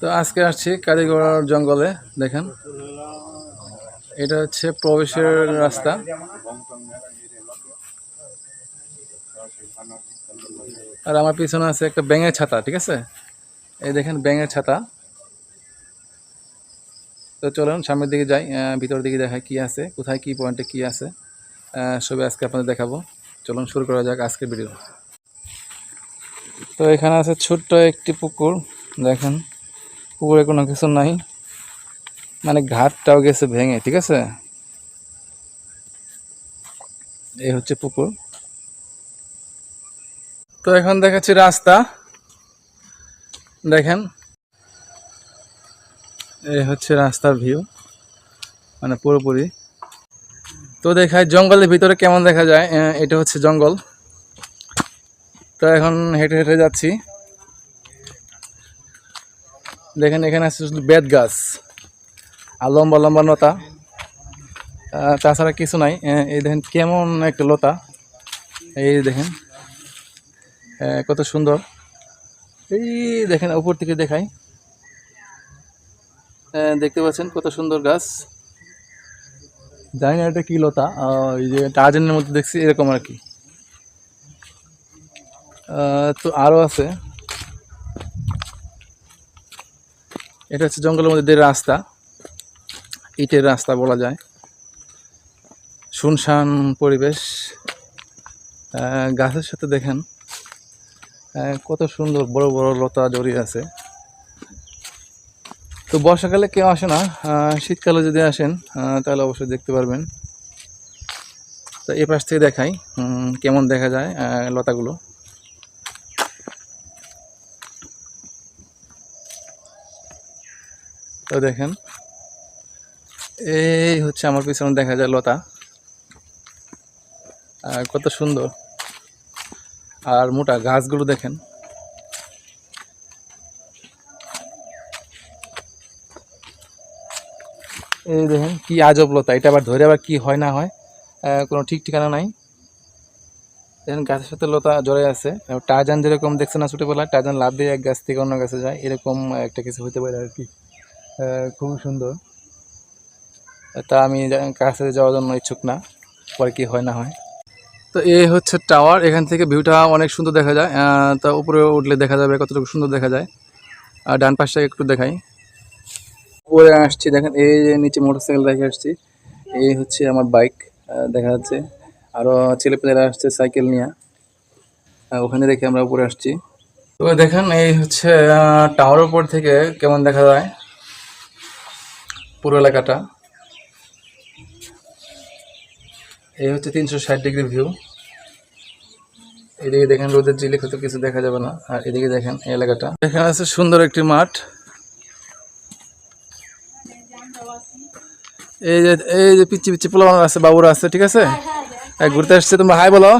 তো আজকে আসছি কারিগর জঙ্গলে দেখেন। এটা হচ্ছে প্রবেশের রাস্তা। আর আমার পিছনে আছে একটা ব্যাঙের ছাতা ঠিক আছে? এই দেখেন ব্যাঙের ছাতা। তো চলুন সামনের দিকে যাই আহ, ভিতরের দিকে দেখাই কি আছে কোথায় কি পয়েন্টে কি আছে। সবই আজকে আপনাদের দেখাবো। চলুন শুরু করা যাক আজকের ভিডিও। তো এখানে আছে ছোট্ট একটি পুকুর দেখেন। পুকুরে কোনো কিছু নাই। মানে ঘাটটাও গেছে ভেঙে, ঠিক আছে? এই হচ্ছে পুকুর। তো এখন দেখাচ্ছি রাস্তা। দেখেন। এই হচ্ছে রাস্তার ভিউ মানে পুরোপুরি। তো দেখায় জঙ্গলের ভিতরে কেমন দেখা যায়? এটা হচ্ছে জঙ্গল। তো এখন হেঁটে হেঁটে যাচ্ছি। দেখেন, এখানে আছে শুধু বেত গাছ আর লম্বা লম্বা লতা। তাছাড়া কিছু নাই। এই দেখেন কেমন একটা লতা। এই দেখেন কত সুন্দর। এই দেখেন, উপর থেকে দেখাই। দেখতে পাচ্ছেন কত সুন্দর গাছ। জানি না এটা কি লতা। ওই যে টার্জেনের মধ্যে দেখছি এরকম আর কি। তো আরও আছে। এটা হচ্ছে জঙ্গলের মধ্যে রাস্তা। ইটের রাস্তা বলা যায়। শুনশান পরিবেশ। গাছের সাথে দেখেন কত সুন্দর বড় বড় লতা জড়িয়ে আছে। তো বর্ষাকালে কেউ আসে না। শীতকালে যদি আসেন তাহলে অবশ্যই দেখতে পারবেন। তো এ পাশ থেকে দেখাই কেমন দেখা যায় লতাগুলো। তো দেখেন, এই হচ্ছে আমার পিছনে দেখা যায় লতা। আর কত সুন্দর। আর মোটা গাছগুলো দেখেন। এই দেখেন, কি আজব লতা। এটা আবার ধরে আবার কি হয় না হয় কোনো ঠিক ঠিকানা নাই। দেখেন, গাছের সাথে লতা জড়ে আছে। আর টারজান যেরকম দেখছে না ছোটোবেলায়, টারজান লাভ দিয়ে এক গাছ থেকে অন্য গাছে যায়, এরকম একটা কিছু হতে পারে আর কি। খুবই সুন্দর। তা আমি কাছে যাওয়ার জন্য ইচ্ছুক না, পরে কি হয় না হয়। তো এই হচ্ছে টাওয়ার, এখান থেকে ভিউটা অনেক সুন্দর দেখা যায়। তা উপরে উঠলে দেখা যাবে কতটুকু সুন্দর দেখা যায়। আর ডান পাশটা একটু দেখাই। উপরে আসছি, দেখেন এই নিচে মোটরসাইকেল রেখে আসছি। এই হচ্ছে আমার বাইক দেখা যাচ্ছে। আরও ছেলেপেলেরা আসছে সাইকেল নিয়ে। ওখানে রেখে আমরা উপরে আসছি। তো দেখেন এই হচ্ছে টাওয়ার উপর থেকে কেমন দেখা যায়। পুরো এলাকাটা। এই হচ্ছে তিনশো ষাট ডিগ্রি ভিউ। এদিকে দেখেন রোদের জিলে হয়তো কিছু দেখা যাবে না। আর এদিকে দেখেন এই এলাকাটা। এখানে আছে সুন্দর একটি মাঠ। এই যে এই যে পিচ্ছি পিচ্ছি পোলা আছে, বাবুরা আছে, ঠিক আছে? ঘুরতে আসছে তোমরা। হাই বলো।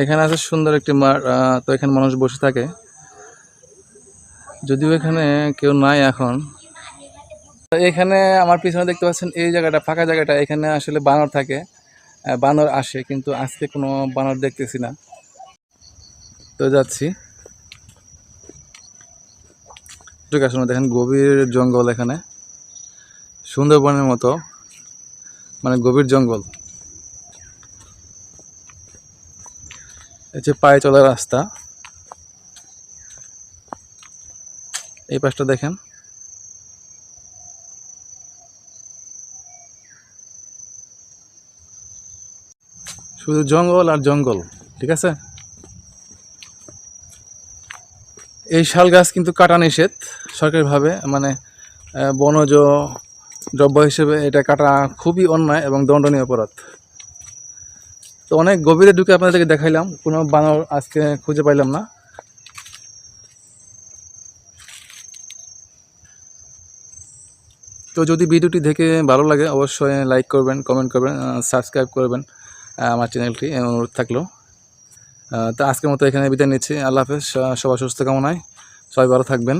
এখানে আছে সুন্দর একটি মাঠ তো এখানে মানুষ বসে থাকে। যদিও এখানে কেউ নাই এখন। এখানে আমার পিছনে দেখতে পাচ্ছেন এই জায়গাটা, ফাঁকা জায়গাটা। এখানে আসলে বানর থাকে বানর আসে, কিন্তু আজকে কোনো বানর দেখতেছি না। তো যাচ্ছি। ঠিক আছে দেখেন গভীর জঙ্গল এখানে। সুন্দরবনের মতো মানে গভীর জঙ্গল। এই যে পায়ে চলার রাস্তা। এই পাশটা দেখেন। শুধু জঙ্গল আর জঙ্গল, ঠিক আছে? এই শাল গাছ কিন্তু কাটা নিষেধ, সরকারিভাবে মানে বনজ দ্রব্য হিসেবে এটা কাটা খুবই অন্যায় এবং দণ্ডনীয় অপরাধ। তো অনেক গভীরে ঢুকে আপনাদেরকে দেখাইলাম, কোনো বানর আজকে খুঁজে পাইলাম না। তো যদি ভিডিওটি দেখে ভালো লাগে, অবশ্যই লাইক করবেন, কমেন্ট করবেন সাবস্ক্রাইব করবেন আমার চ্যানেলটি অনুরোধ থাকল। তো আজকের মতো এখানে বিদায় নিচ্ছি। আল্লাহ হাফেজ সবার সুস্থ কামনায়। সবাই ভালো থাকবেন।